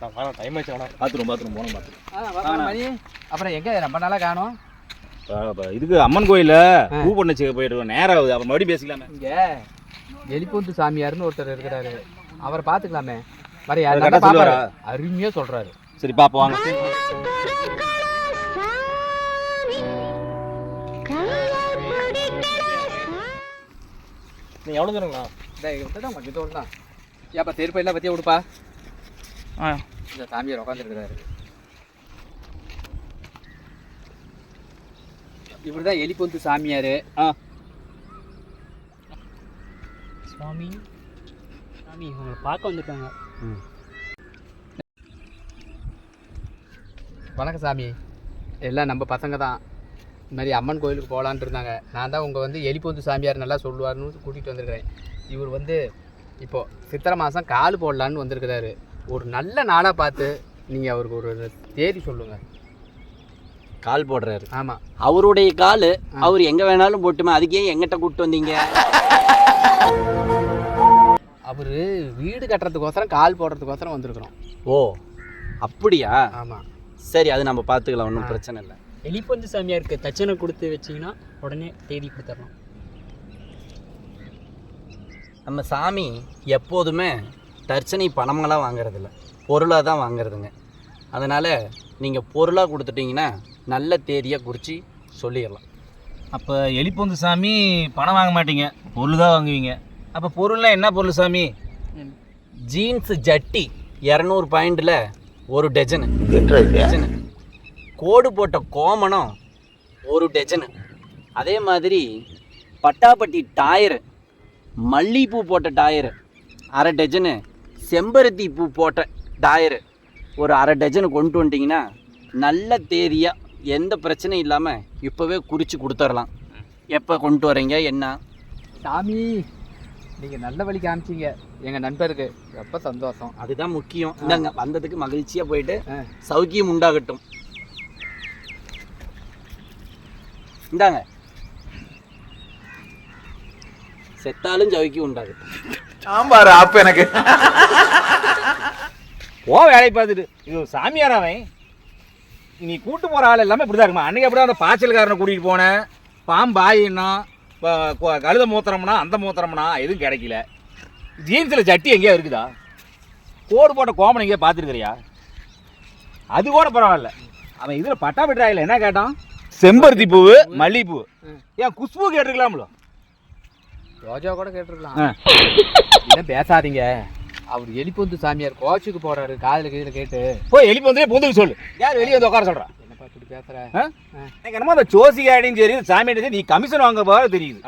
Time ஆச்சு வேணா bathroom bathroom போனோம் பாத்ரூம். மணி. அப்புறம் எங்க? ரொம்ப நாளா காணோம். இதுக்கு அம்மன் கோயில்ல பூ பண்ண போயிட்டு இருக்கோம் நேரம் ஆகுது. அப்புறம் மறுபடியும் பேசிக்கலாமே. இங்க எலிப்பொந்து சாமியார்னு ஒருத்தர் இருக்கிறாரு. அவரை பாத்துக்கலாமே வர யாரு கரெக்டா சொல்லுவாரா? அருமையா சொல்றாரு. சரி பாப்போம் வாங்க. நீ எவ்வளோ தூரங்கண்ணா? தான் கொஞ்சம் தூரம் தான் ஏப்பா தெருப்ப எல்லாம் பத்தியா விடுப்பா ஆ இந்த சாமியார் உட்காந்துருக்கிறாரு இவர் தான் எலிப்பொந்து சாமியார் ஆ சுவாமி சாமி உங்களை பார்க்க வந்திருக்காங்க வணக்கம் சாமி. எல்லாம் நம்ம பசங்க தான். இந்த மாதிரி அம்மன் கோயிலுக்கு போகலான்ட்டு இருந்தாங்க. நான் தான் உங்கள் வந்து எலிப்பொந்து சாமியார் நல்லா சொல்லுவார்னு கூட்டிகிட்டு வந்திருக்கிறேன். இவர் வந்து இப்போது சித்திரை மாதம் கால் போடலான்னு வந்திருக்கிறாரு. ஒரு நல்ல நாளாக பார்த்து நீங்கள் அவருக்கு ஒரு தேதி சொல்லுங்கள் கால் போடுறாரு. ஆமாம் அவருடைய கால் அவர் எங்க வேணாலும் போட்டுமே அதுக்கு ஏன் எங்கிட்ட கூப்பிட்டு வந்தீங்க? அவர் வீடு கட்டுறதுக்கோசரம் கால் போடுறதுக்கோசரம் வந்திருக்கிறோம். ஓ அப்படியா? ஆமாம் சரி அது நம்ம பார்த்துக்கலாம் ஒன்றும் பிரச்சனை இல்லை. எலிப்பந்து சாமியாருக்கு தட்சணை கொடுத்து வச்சீங்கன்னா உடனே தேதி கொடுத்துடலாம் நம்ம சாமி எப்போதுமே தர்ச்சனை பணமெல்லாம் வாங்குறதில்ல. பொருளாக தான் வாங்குறதுங்க. அதனால் நீங்கள் பொருளாக கொடுத்துட்டீங்கன்னா நல்ல தேதியாக குறித்து சொல்லிடலாம். அப்போ எலிப்பொந்து சாமி பணம் வாங்க மாட்டீங்க. பொருள் தான் வாங்குவீங்க. அப்போ பொருள்லாம் என்ன பொருள் சாமி? ஜீன்ஸ் ஜட்டி இரநூறு பாயிண்டில் ஒரு டஜனு. டஜனு. கோடு போட்ட கோமணம் ஒரு டஜனு. அதே மாதிரி பட்டாப்பட்டி டயரு மல்லிகைப்பூ போட்ட டயரு அரை டஜனு. செம்பருத்தி பூ போட்ட டயரு ஒரு அரை டஜனு கொண்டு வந்துட்டிங்கன்னா நல்ல தேதியாக எந்த பிரச்சனையும் இல்லாமல் இப்போவே குறித்து கொடுத்துடலாம். எப்போ கொண்டு வரீங்க என்ன? சாமி நீங்கள் நல்ல வழி காமிச்சீங்க. எங்கள் நண்பருக்கு ரொம்ப சந்தோஷம். அதுதான் முக்கியம். இந்தாங்க வந்ததுக்கு மகிழ்ச்சியாக போயிட்டு. சௌக்கியம் உண்டாகட்டும். இந்தாங்க. செத்தாலும் சௌக்கியம் உண்டாகட்டும். சாம்பார் ஆப்பு எனக்கு. ஓ வேலையை பார்த்துட்டு. இது சாமியார் அவன்? நீ கூட்டு போகிற ஆள் எல்லாமே இப்படி தான் இருக்குமா? அன்றைக்கி அப்படியே அந்த பாய்ச்சல்காரனை கூட்டிகிட்டு போனேன். பாம்பாயின்னா கழுத மூத்திரம்னா அந்த மூத்திரம்னா எதுவும் கிடைக்கல. ஜீன்ஸில் ஜட்டி எங்கேயா இருக்குதா? கோடு போட்ட கோமன் எங்கேயா பார்த்துருக்கிறியா? அது கூட பரவாயில்ல. அவன் இதில் பட்டாபிட்ராயில் என்ன கேட்டான்? செம்பருத்தி பூவு மல்லிகைப்பூ ஏன் குஷ்பூ கேட்டிருக்கலாம்ல. ரோஜா கூட கேட்டிருக்கலாம். என்ன பேசாதீங்க. அவர் எலிப்பொந்து சாமியார் கோச்சுக்கு போறாரு காதுல கீழே கேட்டு. போய் எலி வந்து பொந்துக்கு சொல்லு. யார் வெளியே வந்து உட்கார சொல்கிறான் என்னப்பா இப்படி பேசுற. எனக்கு என்னமோ அந்த ஜோசிகாடியும் சரி சாமியாடியும் சரி நீ கமிஷன் வாங்க போக தெரியுது.